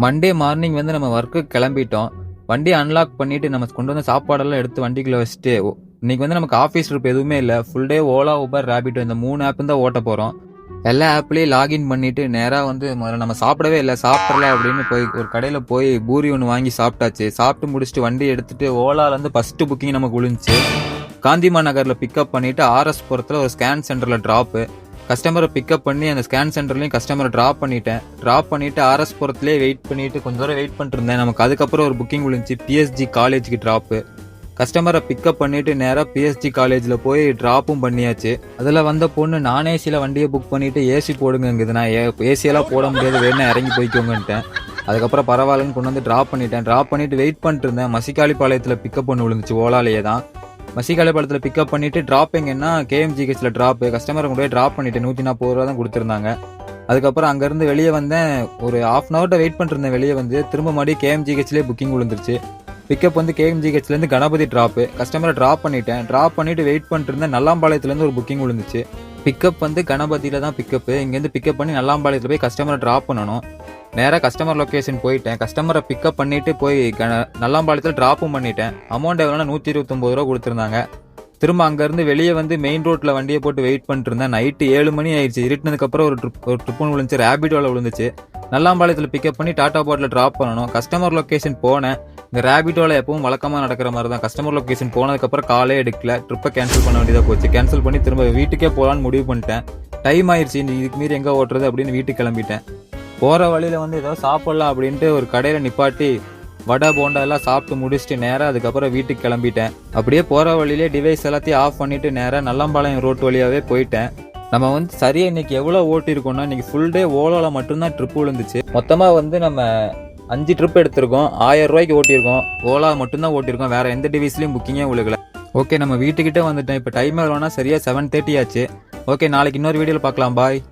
Monday morning வந்து நம்ம work கிளம்பிட்டோம். வண்டியை அன்லாக் பண்ணிட்டு நம்ம கொண்டு வந்த சாப்பாடெல்லாம் எடுத்து வண்டிக்குள்ள வச்சுட்டு ஓ- இன்னைக்கு வந்து நமக்கு ஆஃபீஸ் ட்ரிப் எதுவுமே இல்லை. Full day Ola Uber Rapido இந்த மூணு ஆப் தான் ஓட்ட போகிறோம் எல்லா ஆப்லேயும் லாகின் பண்ணிட்டு நேராக வந்து முதல்ல நம்ம சாப்பிடவே இல்லை சாப்பிடலாம் அப்படின்னு போய் ஒரு கடையில் போய் பூரி ஒன்று வாங்கி சாப்பிட்டாச்சு. சாப்பிட்டு முடிச்சுட்டு வண்டி எடுத்துட்டு ஓலாலேருந்து ஃபஸ்ட்டு புக்கிங் நமக்கு விழுந்துச்சு. காந்திமா நகரில் பிக்கப் பண்ணிவிட்டு ஆர்எஸ் புறத்தில் ஒரு ஸ்கேன் சென்டரில் ட்ராப்பு கஸ்டமரை பிக்கப் பண்ணி அந்த ஸ்கேன் சென்டர்லையும் கஸ்டமரை ட்ராப் பண்ணிட்டேன். ட்ராப் பண்ணிவிட்டு ஆர்எஸ் புறத்துலேயே வெயிட் பண்ணிவிட்டு கொஞ்சம் தூரம் வெயிட் பண்ணிட்டு இருந்தேன் நமக்கு அதுக்கப்புறம் ஒரு புக்கிங் விழுந்துச்சு. பிஎஸ்ஜி காலேஜுக்கு ட்ராப்பு கஸ்டமரை பிக்கப் பண்ணிவிட்டு நேராக பிஎஸ்ஜி காலேஜில் போய் ட்ராப்பும் பண்ணியாச்சு. அதில் வந்த பொண்ணு நான் ஏசியில் வண்டியை புக் பண்ணிவிட்டு ஏசி போடுங்கங்குது. நான் ஏசியெல்லாம் போட முடியாது. வேணும் இறங்கி போய்க்கோங்கன்ட்டேன். அதுக்கப்புறம் பரவாயில்லன்னு கொண்டு வந்து ட்ராப் பண்ணிட்டேன். ட்ராப் பண்ணிவிட்டு வெயிட் பண்ணிட்டு இருந்தேன் மசிக்காளி பாளையத்தில் பிக்கப் பண்ணி விழுந்துச்சு. ஓலாலேயே தான். மசிக்காளி படத்தில் பிக்கப் பண்ணிட்டு ட்ராப் எங்கன்னா கேஎம்ஜிஹெச்சில் ட்ராப் கஸ்டமரை கொண்டு போய் ட்ராப் பண்ணிட்டு நூற்றி நாற்பது ரூபா தான் கொடுத்துருந்தாங்க. அதுக்கப்புறம் அங்கேருந்து வெளியே வந்தேன். ஒரு ஹாஃப் அன் ஹவர்ட்ட வெயிட் பண்ணிருந்தேன் வெளியே வந்து. திரும்ப மறுபடியும் கேஎம்ஜிஹெச்லேயே புக்கிங் விழுந்துருச்சு. பிக்கப் வந்து கேஎம்ஜிஹெச்லேருந்து கணபதி ட்ராப்பு கஸ்டமரை ட்ராப் பண்ணிட்டேன். ட்ராப் பண்ணிட்டு வெயிட் பண்ணிட்டு இருந்தேன் நல்லாம்பாளையத்துலேருந்து ஒரு புக்கிங் விழுந்துச்சு. பிக்கப் வந்து கணபதியில் தான் பிக்கப்பு இங்கேருந்து பிக்கப் பண்ணி நல்லாம்பாளையத்தில் போய் கஸ்டமரை ட்ராப் பண்ணணும். நேராக கஸ்டமர் லொக்கேஷன் போயிட்டேன். கஸ்டமரை பிக்கப் பண்ணிட்டு போய் க நல்லாம்பாளையத்தில் ட்ராப்பும் பண்ணிட்டேன். அமௌண்ட் எவ்வளோனா நூற்றி இருபத்தொம்பது ரூபா கொடுத்துருந்தாங்க. திரும்ப அங்கேருந்து வெளியே வந்து மெயின் ரோட்டில் வண்டியை போட்டு வெயிட் பண்ணிட்டு இருந்தேன். நைட்டு ஏழு மணி ஆயிடுச்சு. இருட்டினதுக்கப்புறம் ஒரு ட்ரிப் ஒரு ட்ரிப் விழுந்துச்சு. ரேபிடோவில் விழுந்துச்சு. நல்லாம்பாளையத்தில் பிக்கப் பண்ணி டாடா போட்டில் ட்ராப் பண்ணணும். கஸ்டமர் லொக்கேஷன் போனேன். இந்த ரேபிட்டோவில் எப்பவும் வழக்கமாக நடக்கிற மாதிரி தான் கஸ்டமர் லொக்கேஷன் போனதுக்கப்புறம் காலே எடுக்கல. ட்ரிப்பை கேன்சல் பண்ண வேண்டியதாக போச்சு. கேன்சல் பண்ணி திரும்ப வீட்டுக்கே போகலான்னு முடிவு பண்ணிட்டேன். டைம் ஆயிடுச்சு. இதுக்கு மீறி எங்கே ஓட்டுறது அப்படின்னு வீட்டுக்கு கிளம்பிட்டேன். போகிற வழியில் வந்து ஏதோ சாப்பிட்லாம் அப்படின்ட்டு ஒரு கடையில் நிப்பாட்டி வடை போண்டா எல்லாம் சாப்பிட்டு முடிச்சுட்டு நேராக அதுக்கப்புறம் வீட்டுக்கு கிளம்பிட்டேன். அப்படியே போகிற வழியிலே டிவைஸ் எல்லாத்தையும் ஆஃப் பண்ணிவிட்டு நேராக நல்லம்பாளையம் ரோட்டு வழியாகவே போயிட்டேன். நம்ம வந்து சரியாக இன்னைக்கு எவ்வளோ ஓட்டியிருக்கோம்னா இன்றைக்கி ஃபுல் டே ஓலோவில் மட்டும்தான் ட்ரிப்பு விழுந்துச்சு. மொத்தமாக வந்து நம்ம அஞ்சு ட்ரிப் எடுத்திருக்கோம். ஆயிரம் ரூபாய்க்கு ஓட்டியிருக்கோம். ஓலா மட்டும்தான் ஓட்டியிருக்கோம். வேறு எந்த டிவைஸ்லையும் புக்கிங்கே உழுகல ஓகே நம்ம வீட்டுக்கிட்டே வந்துட்டேன். இப்போ டைம் எவ்வளோனா சரியாக செவன் தேர்ட்டி ஆச்சு. ஓகே நாளைக்கு இன்னொரு வீடியோவில் பார்க்கலாம். பாய்